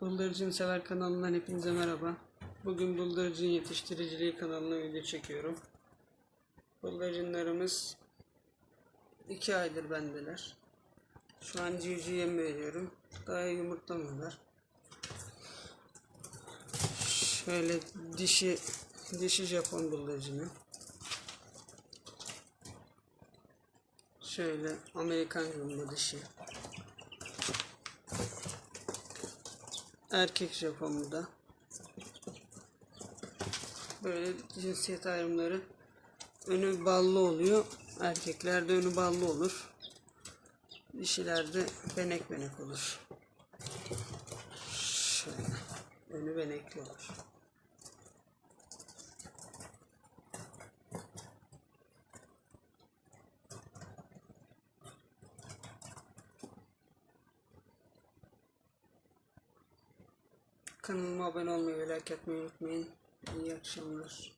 Bıldırcın Sever kanalından hepinize merhaba. Bugün Bıldırcın Yetiştiriciliği kanalına video çekiyorum. Bıldırcınlarımız 2 aydır bendeler. Şu an civciv yem veriyorum. Daha yumurtlamıyorlar. Şöyle dişi dişi Japon bıldırcını. Şöyle Amerikan jumbo dişi. Erkek Japon bu da. Böyle cinsiyet ayrımları önü ballı oluyor. Erkeklerde önü ballı olur. Dişilerde benek benek olur. Şöyle. Önü benekli olur. Kanalıma abone olmayı ve like atmayı unutmayın. İyi akşamlar.